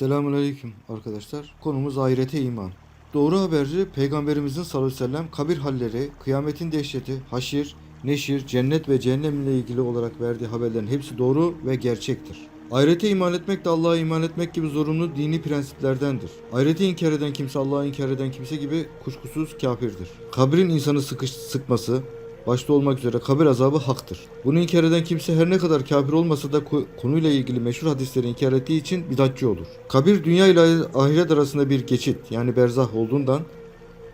Selamünaleyküm arkadaşlar. Konumuz ahirete iman. Doğru haberci Peygamberimizin sallallahu aleyhi ve sellem kabir halleri, kıyametin dehşeti, haşir, neşir, cennet ve cehennem ile ilgili olarak verdiği haberlerin hepsi doğru ve gerçektir. Ahirete iman etmek de Allah'a iman etmek gibi zorunlu dini prensiplerdendir. Ahireti inkar eden kimse Allah'a inkar eden kimse gibi kuşkusuz kafirdir. Kabrin insanı sıkış, sıkması, başta olmak üzere kabir azabı haktır. Bunu inkar eden kimse her ne kadar kafir olmasa da ko- konuyla ilgili meşhur hadisleri inkar ettiği için bidatçı olur. Kabir dünya ile ahiret arasında bir geçit yani berzah olduğundan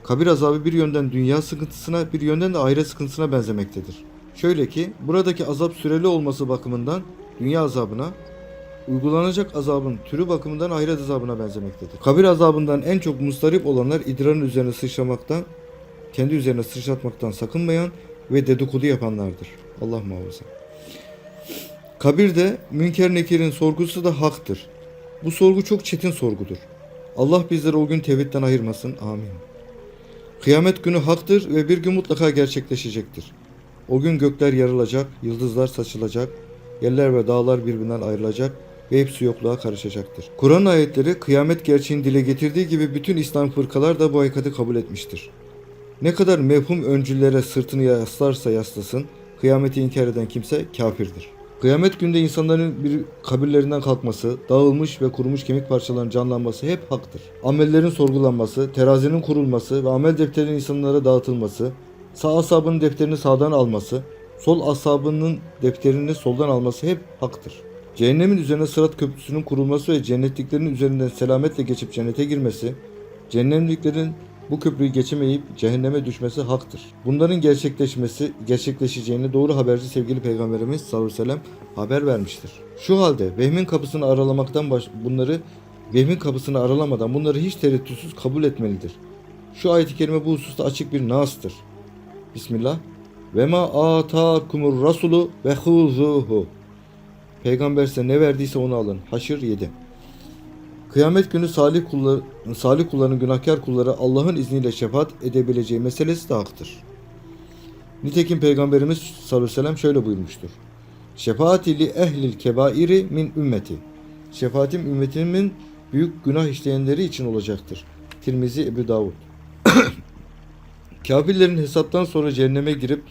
kabir azabı bir yönden dünya sıkıntısına bir yönden de ahiret sıkıntısına benzemektedir. Şöyle ki buradaki azap süreli olması bakımından dünya azabına uygulanacak azabın türü bakımından ahiret azabına benzemektedir. Kabir azabından en çok mustarip olanlar idrarın üzerine sıçramaktan, kendi üzerine sıçratmaktan sakınmayan ve dedikodu yapanlardır. Allah muhafaza. Kabirde Münker Nekir'in sorgusu da haktır. Bu sorgu çok çetin sorgudur. Allah bizleri o gün tevhidden ayırmasın. Amin. Kıyamet günü haktır ve bir gün mutlaka gerçekleşecektir. O gün gökler yarılacak, yıldızlar saçılacak, yerler ve dağlar birbirinden ayrılacak ve hepsi yokluğa karışacaktır. Kur'an ayetleri kıyamet gerçeğini dile getirdiği gibi bütün İslam fırkalar da bu hakikati kabul etmiştir. Ne kadar mevhum öncüllere sırtını yaslarsa yaslasın, kıyameti inkar eden kimse kafirdir. Kıyamet günde insanların bir kabirlerinden kalkması, dağılmış ve kurumuş kemik parçalarının canlanması hep haktır. Amellerin sorgulanması, terazinin kurulması ve amel defterinin insanlara dağıtılması, sağ asabının defterini sağdan alması, sol asabının defterini soldan alması hep haktır. Cehennemin üzerine sırat köprüsünün kurulması ve cennetliklerin üzerinden selametle geçip cennete girmesi, cehennemliklerin bu köprüyü geçemeyip cehenneme düşmesi haktır. Bunların gerçekleşmesi, gerçekleşeceğini doğru haberci sevgili Peygamberimiz sallallahu aleyhi ve sellem haber vermiştir. Şu halde vehmin kapısını aralamaktan baş, bunları vehmin kapısını aralamadan bunları hiç tereddütsüz kabul etmelidir. Şu ayet-i kerime bu hususta açık bir nastır. Bismillah. Ve ma atakumur rasulu ve huzuhu. Peygamber size ne verdiyse onu alın. Haşr 7. Kıyamet günü salih kullar, salih kulların günahkar kullara Allah'ın izniyle şefaat edebileceği meselesi de haktır. Nitekim Peygamberimiz sallallahu aleyhi ve sellem şöyle buyurmuştur. Şefaati li ehlil kebairi min ümmeti. Şefaatim ümmetimin büyük günah işleyenleri için olacaktır. Tirmizi Ebu Davud. Kafirlerin hesaptan sonra cehenneme girip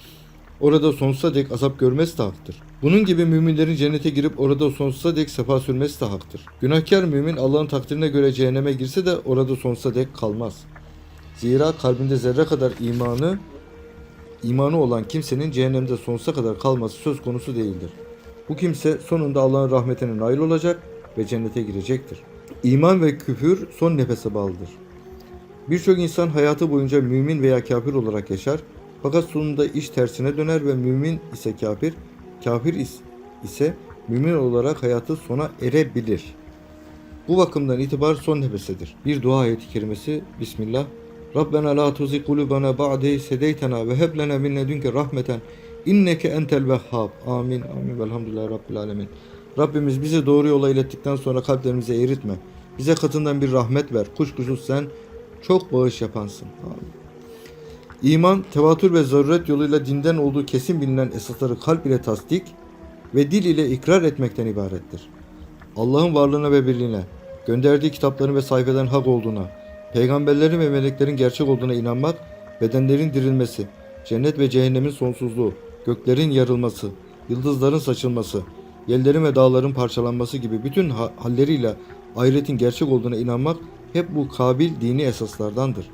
orada sonsuza dek azap görmesi de haktır. Bunun gibi müminlerin cennete girip orada sonsuza dek sefa sürmesi de haktır. Günahkar mümin Allah'ın takdirine göre cehenneme girse de orada sonsuza dek kalmaz. Zira kalbinde zerre kadar imanı imanı olan kimsenin cehennemde sonsuza kadar kalması söz konusu değildir. Bu kimse sonunda Allah'ın rahmetine nail olacak ve cennete girecektir. İman ve küfür son nefese bağlıdır. Birçok insan hayatı boyunca mümin veya kafir olarak yaşar fakat sonunda iş tersine döner ve mümin ise kafir, kafir is- ise mümin olarak hayatı sona erebilir. Bu bakımdan itibar son nefesedir. Bir dua ayeti kerimesi Bismillah. Rabbena la tuzi kulubana ba'de sedeytena ve heb lena min ledünke rahmeten inneke entel vehhab. Amin. Amin. Velhamdülillahi Rabbil alemin. Rabbimiz bizi doğru yola ilettikten sonra kalplerimizi eğritme. Bize katından bir rahmet ver. Kuşkusuz sen çok bağış yapansın. Amin. İman, tevatür ve zaruret yoluyla dinden olduğu kesin bilinen esasları kalp ile tasdik ve dil ile ikrar etmekten ibarettir. Allah'ın varlığına ve birliğine, gönderdiği kitapların ve sayfelerin hak olduğuna, peygamberlerin ve meleklerin gerçek olduğuna inanmak, bedenlerin dirilmesi, cennet ve cehennemin sonsuzluğu, göklerin yarılması, yıldızların saçılması, yerlerin ve dağların parçalanması gibi bütün ha- halleriyle ahiretin gerçek olduğuna inanmak hep bu kabil dini esaslardandır.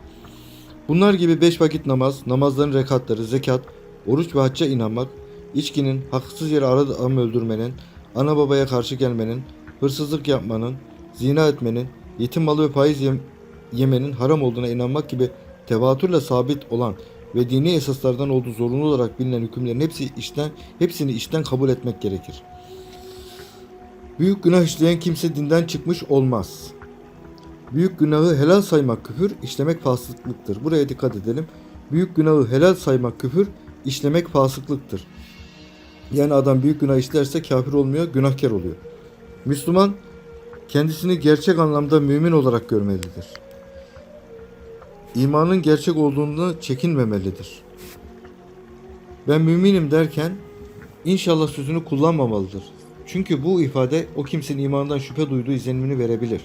Bunlar gibi beş vakit namaz, namazların rekatları, zekat, oruç ve hacca inanmak, içkinin, haksız yere adam öldürmenin, ana babaya karşı gelmenin, hırsızlık yapmanın, zina etmenin, yetim malı ve faiz yem- yemenin haram olduğuna inanmak gibi tevatürle sabit olan ve dini esaslardan olduğu zorunlu olarak bilinen hükümlerin hepsi işten, hepsini işten kabul etmek gerekir. Büyük günah işleyen kimse dinden çıkmış olmaz. Büyük günahı helal saymak küfür, işlemek fasıklıktır. Buraya dikkat edelim. Büyük günahı helal saymak küfür, işlemek fasıklıktır. Yani adam büyük günah işlerse kafir olmuyor, günahkar oluyor. Müslüman kendisini gerçek anlamda mümin olarak görmelidir. İmanın gerçek olduğunu çekinmemelidir. Ben müminim derken inşallah sözünü kullanmamalıdır. Çünkü bu ifade o kimsenin imandan şüphe duyduğu izlenimini verebilir.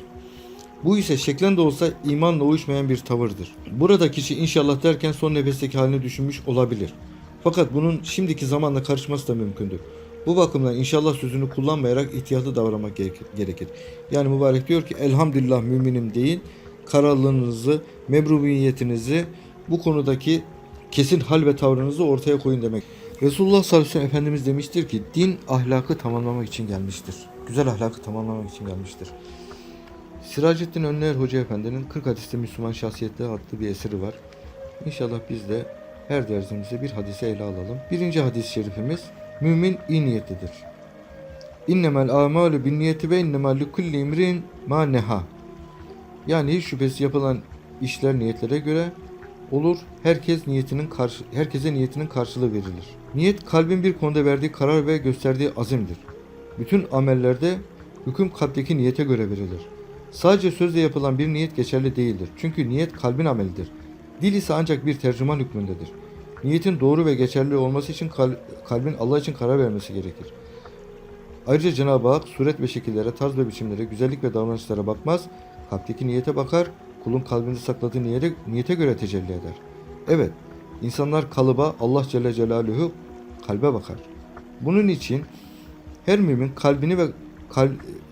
Bu ise şeklen de olsa imanla uyuşmayan bir tavırdır. Burada kişi inşallah derken son nefesteki halini düşünmüş olabilir. Fakat bunun şimdiki zamanla karışması da mümkündür. Bu bakımdan inşallah sözünü kullanmayarak ihtiyatlı davranmak gerek- gerekir. Yani mübarek diyor ki elhamdülillah müminim deyin. Kararlılığınızı, mebrubiyetinizi bu konudaki kesin hal ve tavrınızı ortaya koyun demek. Resulullah sallallahu aleyhi ve sellem Efendimiz demiştir ki din ahlakı tamamlamak için gelmiştir. Güzel ahlakı tamamlamak için gelmiştir. Siracettin Önler Hoca Efendi'nin 40 hadiste Müslüman şahsiyetleri adlı bir eseri var. İnşallah biz de her dersimizde bir hadise ele alalım. Birinci hadis-i şerifimiz Mümin iyi niyetlidir. İnnemel amalu bin niyeti ve innemel likulli imrin ma neha. Yani hiç şüphesiz yapılan işler niyetlere göre olur. Herkes niyetinin karşı, herkese niyetinin karşılığı verilir. Niyet kalbin bir konuda verdiği karar ve gösterdiği azimdir. Bütün amellerde hüküm kalpteki niyete göre verilir. Sadece sözle yapılan bir niyet geçerli değildir. Çünkü niyet kalbin amelidir. Dil ise ancak bir tercüman hükmündedir. Niyetin doğru ve geçerli olması için kal- kalbin Allah için karar vermesi gerekir. Ayrıca Cenab-ı Hak suret ve şekillere, tarz ve biçimlere, güzellik ve davranışlara bakmaz, kalpteki niyete bakar, kulun kalbinde sakladığı niyete, niyete göre tecelli eder. Evet, insanlar kalıba Allah Celle Celaluhu kalbe bakar. Bunun için her mümin kalbini ve kal-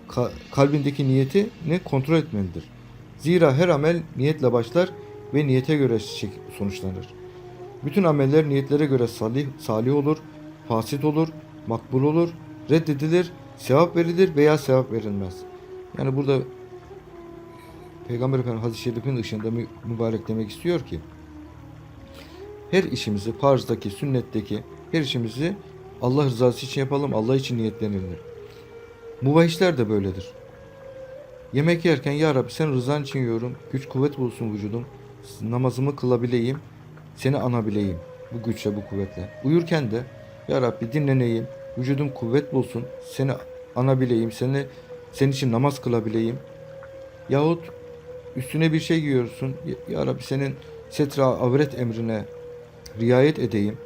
ka- kalbindeki niyetini kontrol etmelidir. Zira her amel niyetle başlar ve niyete göre sonuçlanır. Bütün ameller niyetlere göre salih, salih olur, fasit olur, makbul olur, reddedilir, sevap verilir veya sevap verilmez. Yani burada Peygamber Efendimiz hadis-i şerifin ışığında mü- mübarek demek istiyor ki her işimizi farzdaki, sünnetteki her işimizi Allah rızası için yapalım, Allah için niyetlenilir. Mubah işler de böyledir. Yemek yerken ya Rabbi sen rızan için yiyorum, güç kuvvet bulsun vücudum, namazımı kılabileyim, seni anabileyim bu güçle bu kuvvetle. Uyurken de ya Rabbi dinleneyim, vücudum kuvvet bulsun, seni anabileyim, seni senin için namaz kılabileyim. Yahut üstüne bir şey giyiyorsun, ya, Rabbi senin setra avret emrine riayet edeyim.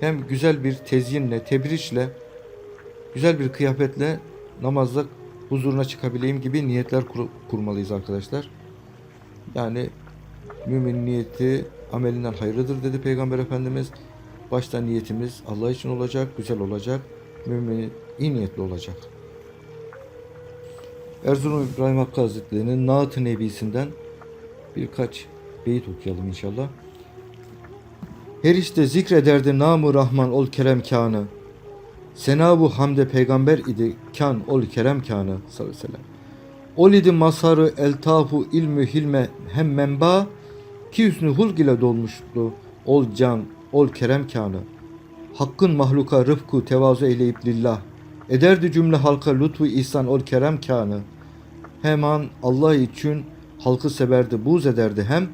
Hem güzel bir tezyinle, tebrişle, güzel bir kıyafetle namazda huzuruna çıkabileyim gibi niyetler kur- kurmalıyız arkadaşlar. Yani mümin niyeti amelinden hayırlıdır dedi Peygamber Efendimiz. Başta niyetimiz Allah için olacak, güzel olacak. Mümin iyi niyetli olacak. Erzurum İbrahim Hakkı Hazretleri'nin Naat-ı Nebisi'nden birkaç beyit okuyalım inşallah. Her işte zikrederdi namı Rahman ol kerem kanı. Senabu hamde peygamber idi kan ol kerem kanı sallallahu aleyhi ve sellem. Ol idi masarı eltafu ilmü hilme hem menba ki hüsnü hulk ile dolmuştu ol can ol kerem kanı. Hakkın mahluka rıfku tevazu eyleyip lillah. Ederdi cümle halka lütfu ihsan ol kerem kanı. Hemen Allah için halkı severdi buz ederdi hem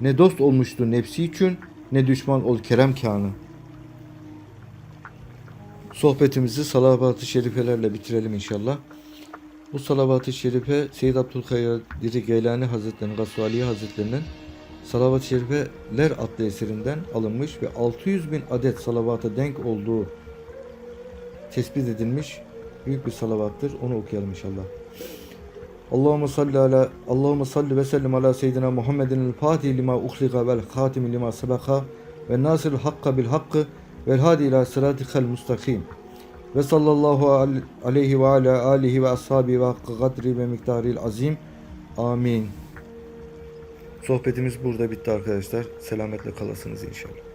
ne dost olmuştu nefsi için ne düşman ol kerem kanı. Sohbetimizi salavat-ı şerifelerle bitirelim inşallah. Bu salavat-ı şerife Seyyid Abdülkadir Geylani Hazretleri'nin, Gasvaliye Hazretleri'nin Salavat-ı Şerifeler adlı eserinden alınmış ve 600 bin adet salavata denk olduğu tespit edilmiş büyük bir salavattır. Onu okuyalım inşallah. Allahumme salli ala Allahumme salli ve sellim ala seyyidina Muhammedin el Fatih lima uhlika vel hatim lima sabaka ve nasirul hakka bil hakkı vel hadi ila sıratikal mustakim. Ve sallallahu al- aleyhi ve ala alihi ve ashabi ve hakkı kadri ve miktaril azim. Amin. Sohbetimiz burada bitti arkadaşlar. Selametle kalasınız inşallah.